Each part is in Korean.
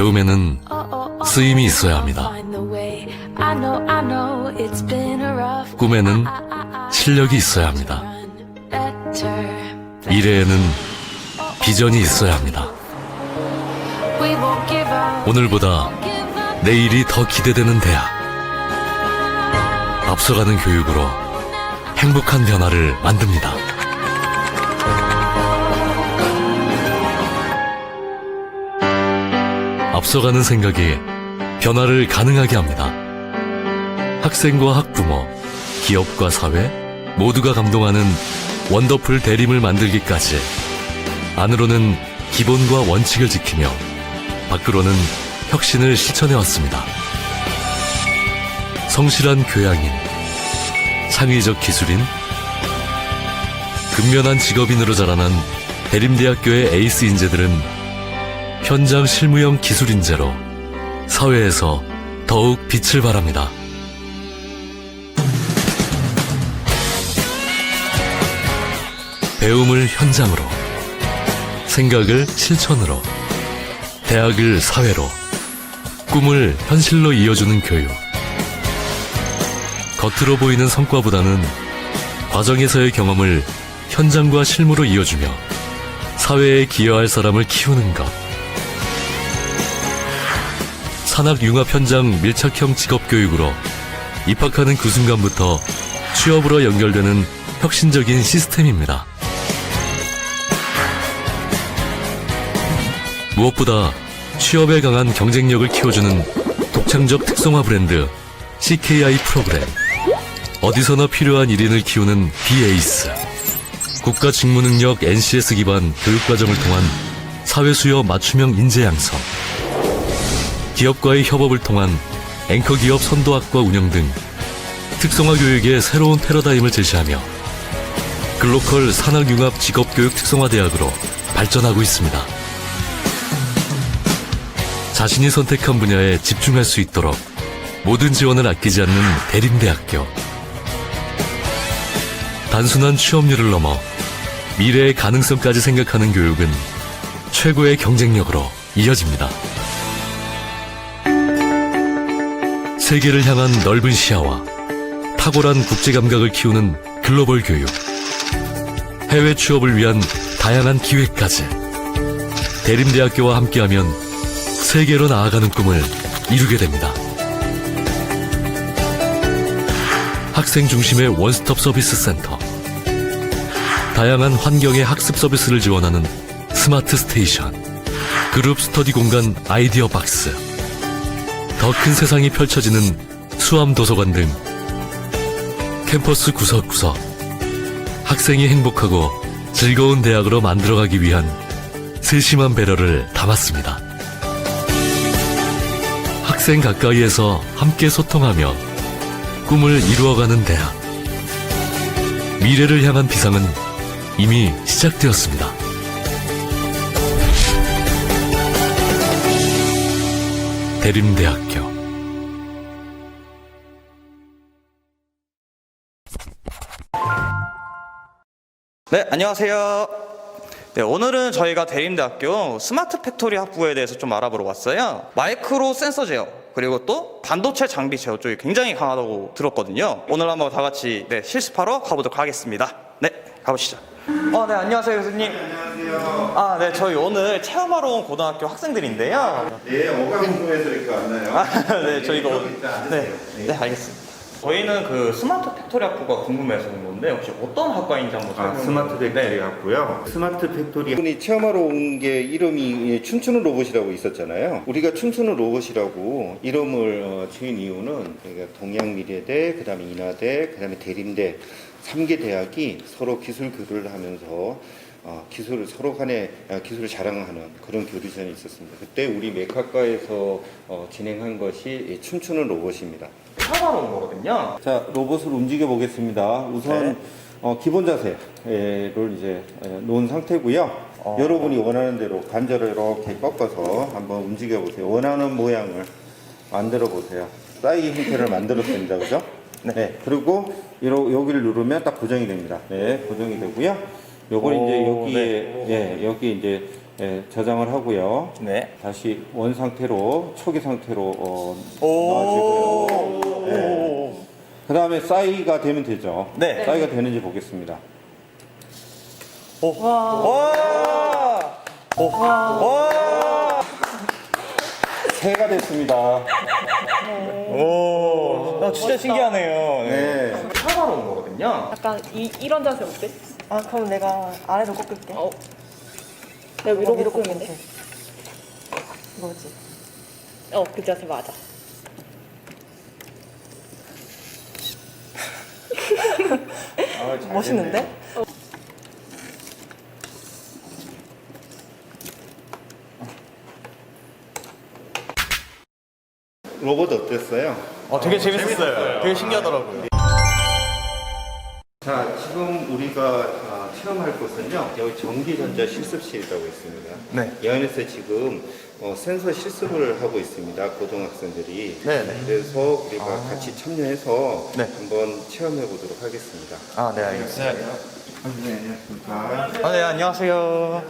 마음에는 쓰임이 있어야 합니다. 꿈에는 실력이 있어야 합니다. 미래에는 비전이 있어야 합니다. 오늘보다 내일이 더 기대되는 대학. 앞서가는 교육으로 행복한 변화를 만듭니다. 앞서가는 생각이 변화를 가능하게 합니다. 학생과 학부모, 기업과 사회 모두가 감동하는 원더풀 대림을 만들기까지 안으로는 기본과 원칙을 지키며 밖으로는 혁신을 실천해 왔습니다. 성실한 교양인, 창의적 기술인, 근면한 직업인으로 자라난 대림대학교의 에이스 인재들은 현장 실무형 기술 인재로 사회에서 더욱 빛을 발합니다. 배움을 현장으로, 생각을 실천으로, 대학을 사회로, 꿈을 현실로 이어주는 교육. 겉으로 보이는 성과보다는 과정에서의 경험을 현장과 실무로 이어주며 사회에 기여할 사람을 키우는 것. 산학 융합 현장 밀착형 직업 교육으로 입학하는 그 순간부터 취업으로 연결되는 혁신적인 시스템입니다. 무엇보다 취업에 강한 경쟁력을 키워주는 독창적 특성화 브랜드 CKI 프로그램. 어디서나 필요한 1인을 키우는 비에이스. 국가 직무 능력 NCS 기반 교육과정을 통한 사회 수요 맞춤형 인재 양성. 기업과의 협업을 통한 앵커 기업 선도학과 운영 등 특성화 교육의 새로운 패러다임을 제시하며 글로컬 산학융합 직업교육 특성화 대학으로 발전하고 있습니다. 자신이 선택한 분야에 집중할 수 있도록 모든 지원을 아끼지 않는 대림대학교. 단순한 취업률을 넘어 미래의 가능성까지 생각하는 교육은 최고의 경쟁력으로 이어집니다. 세계를 향한 넓은 시야와 탁월한 국제 감각을 키우는 글로벌 교육. 해외 취업을 위한 다양한 기회까지. 대림대학교와 함께하면 세계로 나아가는 꿈을 이루게 됩니다. 학생 중심의 원스톱 서비스 센터. 다양한 환경의 학습 서비스를 지원하는 스마트 스테이션. 그룹 스터디 공간 아이디어 박스. 더 큰 세상이 펼쳐지는 수암 도서관 등 캠퍼스 구석구석 학생이 행복하고 즐거운 대학으로 만들어가기 위한 세심한 배려를 담았습니다. 학생 가까이에서 함께 소통하며 꿈을 이루어가는 대학. 미래를 향한 비상은 이미 시작되었습니다. 대림대학 네, 안녕하세요. 네, 오늘은 저희가 대림대학교 스마트 팩토리 학부에 대해서 좀 알아보러 왔어요. 마이크로 센서 제어, 그리고 또 반도체 장비 제어 쪽이 굉장히 강하다고 들었거든요. 오늘 한번 다 같이 네, 실습하러 가보도록 하겠습니다. 네, 가보시죠. 어, 네, 안녕하세요, 교수님. 안녕하세요. 아, 네, 저희 오늘 체험하러 온 고등학교 학생들인데요. 네, 어감공에서 이렇게 왔나요? 아, 네, 저희가 오늘. 일단 네, 앉으세요. 네, 알겠습니다. 저희는 그 스마트 팩토리 학부가 궁금해서 온 건데, 혹시 어떤 학과인지 한번 아, 설명해 스마트 주세요. 팩토리 네. 같고요. 스마트 팩토리 분이 체험하러 온 게 이름이 춤추는 로봇이라고 있었잖아요. 우리가 춤추는 로봇이라고 이름을 어, 지은 이유는 저희가 동양미래대, 그다음에 인하대, 그다음에 대림대 3개 대학이 서로 기술 교류를 하면서 어, 기술을 서로 간에 어, 기술을 자랑하는 그런 교류전이 있었습니다. 그때 우리 메카과에서 어, 진행한 것이 이 춤추는 로봇입니다. 온 거거든요. 자, 로봇을 움직여 보겠습니다. 우선 네. 어, 기본 자세를 이제 에, 놓은 상태고요. 어. 여러분이 원하는 대로 관절을 이렇게 꺾어서 한번 움직여 보세요. 원하는 모양을 만들어 보세요. 사이 형태를 만들었습니다. 그죠? 네. 그리고 이러, 여기를 누르면 딱 고정이 됩니다. 네, 고정이 되고요. 요걸 오, 이제 여기에 네. 예, 여기 이제 예, 저장을 하고요. 네. 다시 원 상태로 초기 상태로 어, 오. 넣어주고요. 네. 그 다음에 싸이가 되면 되죠. 네. 싸이가 되는지 보겠습니다. 오. 와. 오. 와. 새가 됐습니다. 오. 아, 진짜 신기하네요. 네. 사과로 온 거거든요. 약간 이, 이런 자세 어때? 아 그럼 내가 아래로 꺾을게. 어. 내가 위로 위로 꺾으면 돼? 이거지. 어, 그 자세 맞아. 아, 잘 멋있는데? 됐네요. 로봇 어땠어요? 어, 되게 재밌었어요. 되게 신기하더라고요. 우리가 아, 체험할 곳은요. 여기 전기전자 실습실이라고 있습니다. 네. 이 안에서 지금 어, 센서 실습을 하고 있습니다. 고등학생들이. 네네. 그래서 우리가 같이 참여해서 네. 한번 체험해 보도록 하겠습니다. 아, 네, 알겠습니다. 네, 안녕하십니까. 아, 네, 안녕하세요.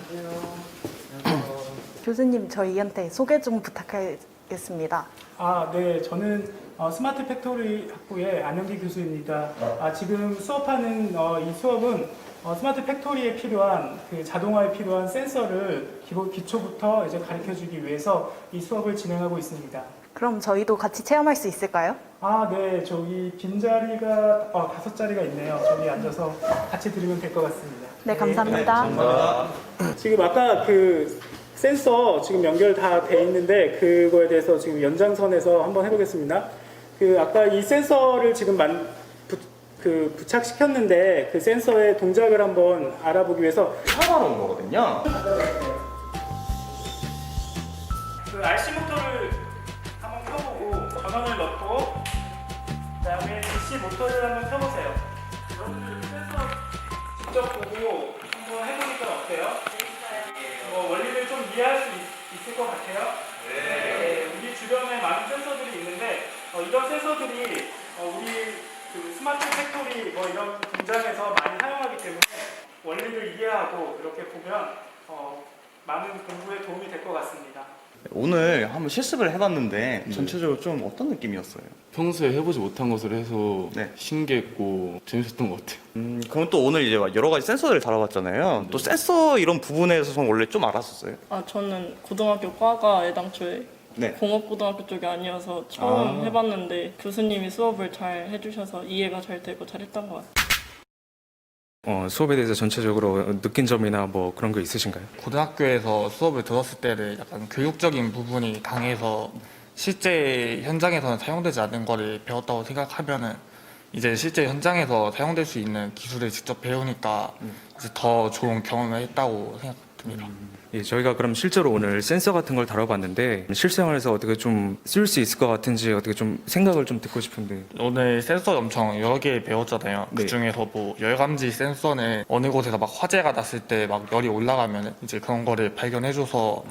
교수님 저희한테 소개 좀 부탁하겠습니다. 아, 네. 저는 어, 스마트 팩토리 학부의 안영기 교수입니다. 아, 지금 수업하는 어, 이 수업은 어, 스마트 팩토리에 필요한 그 자동화에 필요한 센서를 기본 기초부터 이제 가르쳐 주기 위해서 이 수업을 진행하고 있습니다. 그럼 저희도 같이 체험할 수 있을까요? 아, 네. 저기 빈자리가 어, 다섯 자리가 있네요. 저기 앉아서 같이 들으면 될 것 같습니다. 네, 감사합니다. 지금 아까 그 센서 지금 연결 다 돼 있는데 그거에 대해서 지금 연장선에서 한번 해보겠습니다. 그 아까 이 센서를 지금 만, 부, 그 부착시켰는데 그 센서의 동작을 한번 알아보기 위해서 사과로 온 거거든요. 그 RC 모터를 한번 켜보고 전원을 넣고 그다음에 DC 모터를 한번 켜보세요. 여러분들 센서 직접 보고 한번 해보니까 어때요? 뭐 원리를 좀 이해할 수 있, 을것 같아요. 네. 우리 주변에 많은 센서들이 있는데 어, 이런 센서들이 어, 우리 그 스마트 팩토리 뭐 이런 공장에서 많이 사용하기 때문에 원리를 이해하고 이렇게 보면 어, 많은 공부에 도움이 될 것 같습니다. 오늘 한번 실습을 해봤는데 전체적으로 좀 어떤 느낌이었어요? 평소에 해보지 못한 것을 해서 네. 신기했고 재밌었던 것 같아요. 음, 그럼 또 오늘 이제 여러 가지 센서들을 다뤄봤잖아요. 또 센서 이런 부분에서 원래 좀 알았었어요. 아 저는 고등학교 과가 애당초에 네. 공업고등학교 쪽이 아니어서 처음 해봤는데 교수님이 수업을 잘 해주셔서 이해가 잘 되고 잘했던 것 같아요. 어, 수업에 대해서 전체적으로 느낀 점이나 뭐 그런 거 있으신가요? 고등학교에서 수업을 들었을 때는 약간 교육적인 부분이 강해서 실제 현장에서는 사용되지 않는 거를 배웠다고 생각하면은 이제 실제 현장에서 사용될 수 있는 기술을 직접 배우니까 이제 더 좋은 경험을 했다고 생각됩니다. 예, 저희가 그럼 실제로 오늘 센서 같은 걸 다뤄봤는데 실생활에서 어떻게 좀 쓸 수 있을 것 같은지 어떻게 좀 생각을 좀 듣고 싶은데. 오늘 센서 엄청 여러 개 배웠잖아요. 네. 그 중에서 뭐 열감지 센서는 어느 곳에서 막 화재가 났을 때 막 열이 올라가면 이제 그런 거를 발견해줘서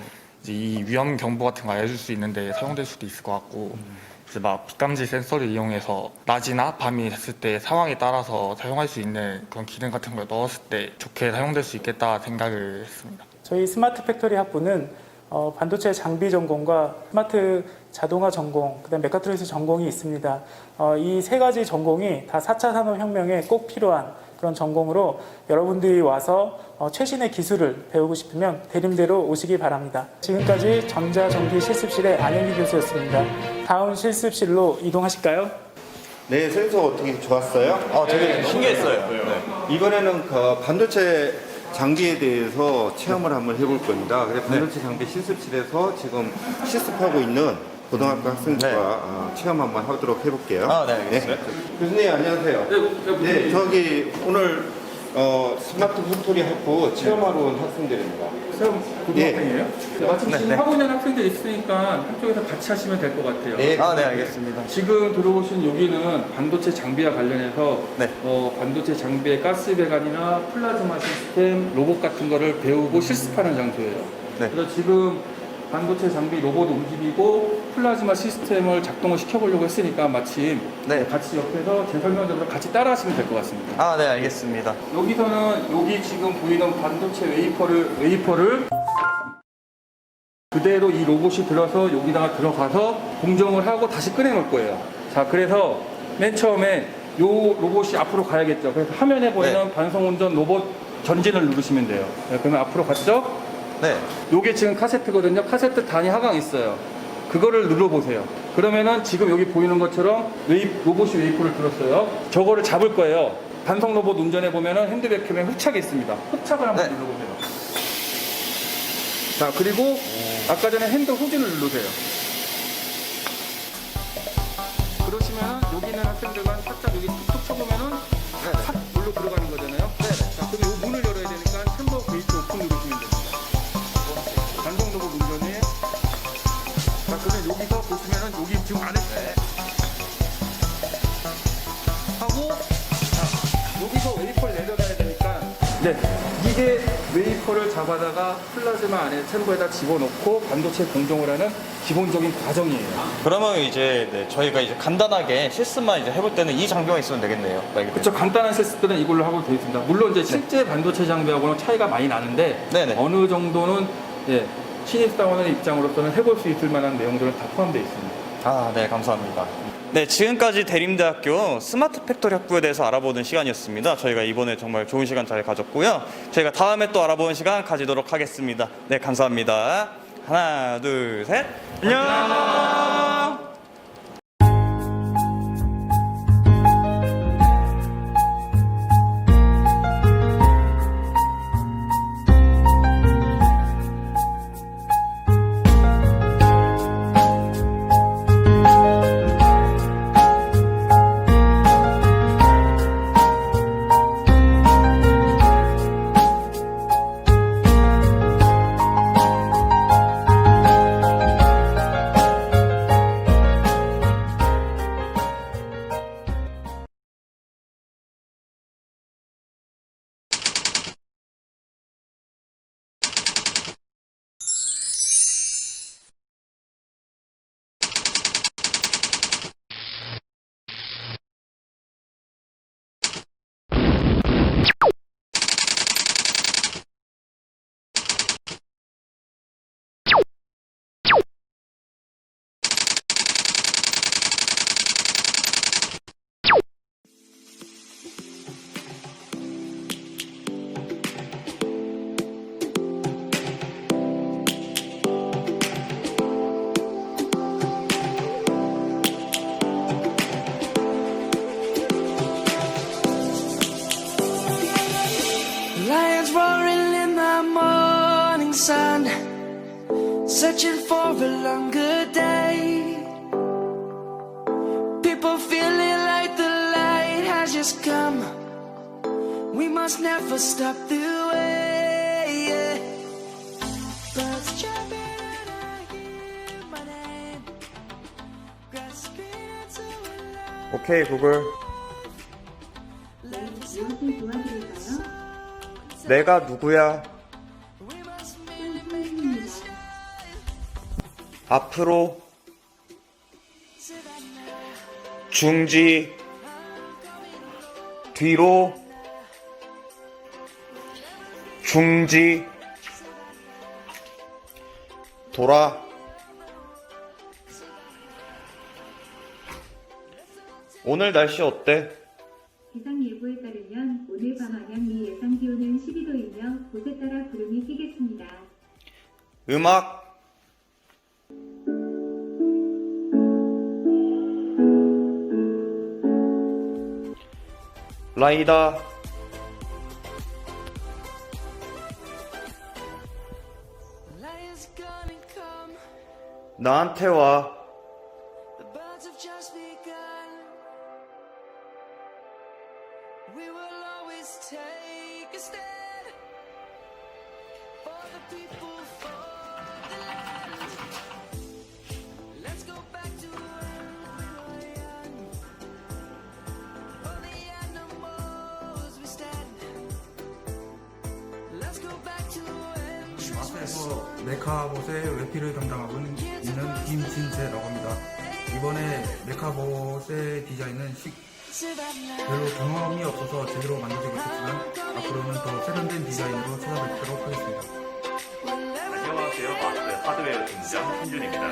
이제 이 위험 경보 같은 거 알려줄 수 있는데 사용될 수도 있을 것 같고 이제 막 빛감지 센서를 이용해서 낮이나 밤이 됐을 때 상황에 따라서 사용할 수 있는 그런 기능 같은 걸 넣었을 때 좋게 사용될 수 있겠다 생각을 했습니다. 저희 스마트 팩토리 학부는 어, 반도체 장비 전공과 스마트 자동화 전공, 그다음 메카트로니스 전공이 있습니다. 어, 이 세 가지 전공이 다 4차 산업혁명에 꼭 필요한 그런 전공으로 여러분들이 와서 어, 최신의 기술을 배우고 싶으면 대림대로 오시기 바랍니다. 지금까지 전자전기 실습실의 안영기 교수였습니다. 다음 실습실로 이동하실까요? 네, 센서 어떻게 좋았어요? 아, 되게 신기했어요. 이번에는 그 반도체 장비에 대해서 체험을 한번 해볼 겁니다. 그래서 반도체 장비 실습실에서 지금 실습하고 있는 고등학교 학생들과 네. 어, 체험 한번 하도록 해볼게요. 아, 네, 알겠습니다. 교수님 안녕하세요. 네, 저기 오늘 어, 스마트 팩토리 학부 체험하러 온 학생들입니다. 시험 고등학생이에요? 마침 네, 지금 네. 하고 있는 학생들 있으니까 한쪽에서 같이 하시면 될 것 같아요. 네. 아, 네, 알겠습니다. 지금 들어오신 여기는 반도체 장비와 관련해서 네. 어, 반도체 장비의 가스 배관이나 플라즈마 시스템, 로봇 같은 거를 배우고 실습하는 장소예요. 네. 그래서 지금 반도체 장비 로봇 움직이고 플라즈마 시스템을 작동을 시켜보려고 했으니까 마침 네. 같이 옆에서 제 설명대로 같이 따라하시면 될 것 같습니다. 아, 네, 알겠습니다. 여기서는 여기 지금 보이는 반도체 웨이퍼를 웨이퍼를 그대로 이 로봇이 들어서 여기다가 들어가서 공정을 하고 다시 꺼내놓을 거예요. 자, 그래서 맨 처음에 요 로봇이 앞으로 가야겠죠. 그래서 화면에 보이는 반성 운전 로봇 전진을 누르시면 돼요. 네, 그러면 앞으로 갔죠? 네. 요게 지금 카세트거든요. 카세트 단위 하강 있어요. 그거를 눌러보세요. 그러면은 지금 여기 보이는 것처럼 웨이, 로봇이 웨이프를 들었어요. 저거를 잡을 거예요. 반성 로봇 운전해 보면은 핸드백형에 흡착이 있습니다. 흡착을 한번 네. 눌러보세요. 자, 그리고 아까 전에 핸드 후진을 누르세요. 그러시면 여기 있는 학생들만 살짝 여기 툭툭 쳐보면은 탁 물로 들어가는 거잖아요. 보시면은 여기 지금 안에 하고 자, 여기서 웨이퍼를 내려놔야 되니까 네, 이게 웨이퍼를 잡아다가 플라즈마 안에 챔버에다 집어넣고 반도체 공정을 하는 기본적인 과정이에요. 그러면 이제 네, 저희가 이제 간단하게 실습만 이제 해볼 때는 이 장비만 있으면 되겠네요. 말 그대로. 그렇죠. 간단한 실습들은 이걸로 하고 되어 있습니다. 물론 이제 실제 반도체 장비하고는 차이가 많이 나는데 네네. 어느 정도는 예, 신입사원의 입장으로서는 해볼 수 있을 만한 내용들은 다 포함되어 있습니다. 아, 네, 감사합니다. 네, 지금까지 대림대학교 스마트 팩토리 학부에 대해서 알아보는 시간이었습니다. 저희가 이번에 정말 좋은 시간 잘 가졌고요. 저희가 다음에 또 알아보는 시간 가지도록 하겠습니다. 네, 감사합니다. 하나, 둘, 셋. 안녕. 오케이, 구글. 내가 누구야? 앞으로 중지 뒤로 중지 돌아 오늘 날씨 어때? 기상 예보에 따르면 오늘 밤 안양 미 예상 기온은 12도이며 곳에 따라 구름이 끼겠습니다. 음악 라이다. 나한테 와 스에서 메카봇의 외피를 담당하고 있는 김진재라고 합니다. 이번에 메카봇의 디자인은 시-. 별로 경험이 없어서 제대로 만들지 못했지만 앞으로는 더 세련된 디자인으로 찾아뵙도록 하겠습니다. 하드웨어 팀장 신준입니다.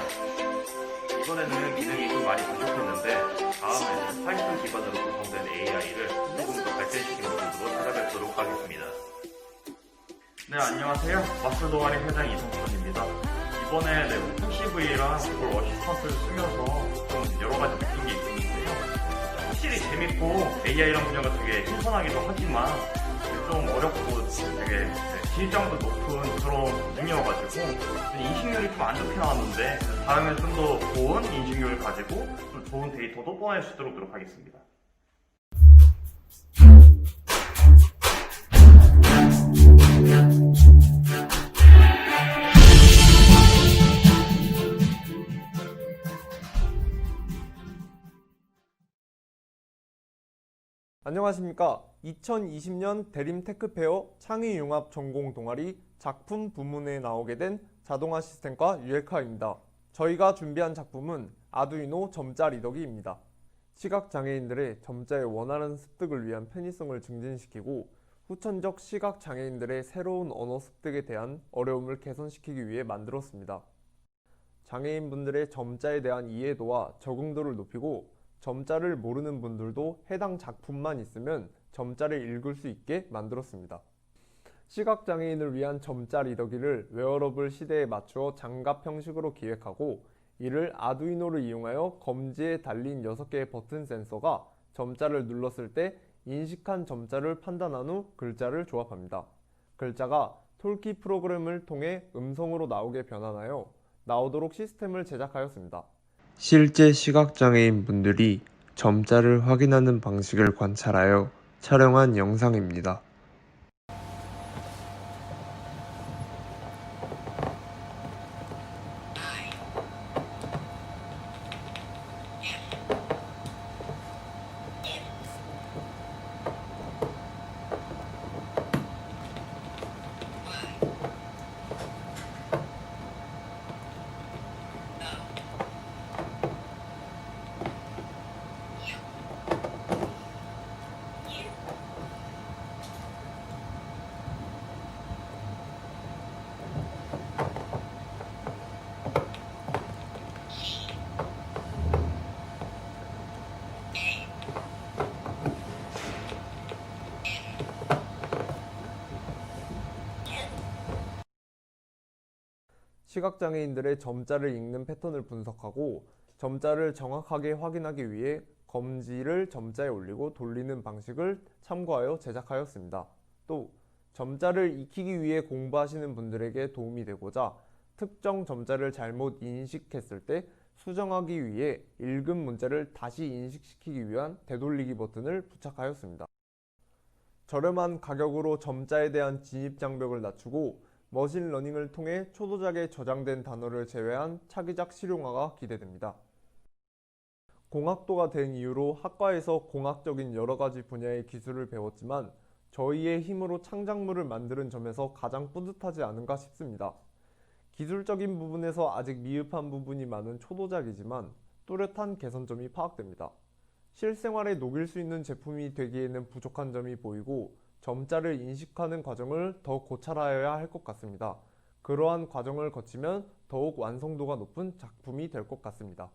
이번에는 기능이 좀 많이 부족했는데 다음에는 파이썬 기반으로 구성된 AI를 조금 더 발전시키는 모습으로 찾아뵙도록 하겠습니다. 네, 안녕하세요. 마스 동아리 회장 이성선입니다. 이번에 네, OpenCV랑 구글 어시스턴트를 쓰면서 좀 여러 가지 느낀 게 있는데요. 확실히 재밌고 AI랑 분야가 되게 신선하기도 하지만 좀 어렵고 되게 네, 진입장도 높은 그런 분야여가지고 인식률이 좀 안 좋게 나왔는데 다음에 좀 더 좋은 인식률을 가지고 좀 좋은 데이터도 뽑아낼 수 있도록 노력하겠습니다. 안녕하십니까. 2020년 대림 테크페어 창의융합 전공 동아리 작품 부문에 나오게 된 자동화 시스템과 유에카입니다. 저희가 준비한 작품은 아두이노 점자 리더기입니다. 시각장애인들의 점자의 원활한 습득을 위한 편의성을 증진시키고 후천적 시각장애인들의 새로운 언어 습득에 대한 어려움을 개선시키기 위해 만들었습니다. 장애인분들의 점자에 대한 이해도와 적응도를 높이고 점자를 모르는 분들도 해당 작품만 있으면 점자를 읽을 수 있게 만들었습니다. 시각장애인을 위한 점자 리더기를 웨어러블 시대에 맞추어 장갑 형식으로 기획하고 이를 아두이노를 이용하여 검지에 달린 6개의 버튼 센서가 점자를 눌렀을 때 인식한 점자를 판단한 후 글자를 조합합니다. 글자가 톨키 프로그램을 통해 음성으로 나오게 변환하여 나오도록 시스템을 제작하였습니다. 실제 시각장애인 분들이 점자를 확인하는 방식을 관찰하여 촬영한 영상입니다. 시각장애인들의 점자를 읽는 패턴을 분석하고 점자를 정확하게 확인하기 위해 검지를 점자에 올리고 돌리는 방식을 참고하여 제작하였습니다. 또 점자를 익히기 위해 공부하시는 분들에게 도움이 되고자 특정 점자를 잘못 인식했을 때 수정하기 위해 읽은 문자를 다시 인식시키기 위한 되돌리기 버튼을 부착하였습니다. 저렴한 가격으로 점자에 대한 진입 장벽을 낮추고 머신러닝을 통해 초도작에 저장된 단어를 제외한 차기작 실용화가 기대됩니다. 공학도가 된 이후로 학과에서 공학적인 여러 가지 분야의 기술을 배웠지만 저희의 힘으로 창작물을 만드는 점에서 가장 뿌듯하지 않은가 싶습니다. 기술적인 부분에서 아직 미흡한 부분이 많은 초도작이지만 뚜렷한 개선점이 파악됩니다. 실생활에 녹일 수 있는 제품이 되기에는 부족한 점이 보이고 점자를 인식하는 과정을 더 고찰하여야 할 것 같습니다. 그러한 과정을 거치면 더욱 완성도가 높은 작품이 될 것 같습니다.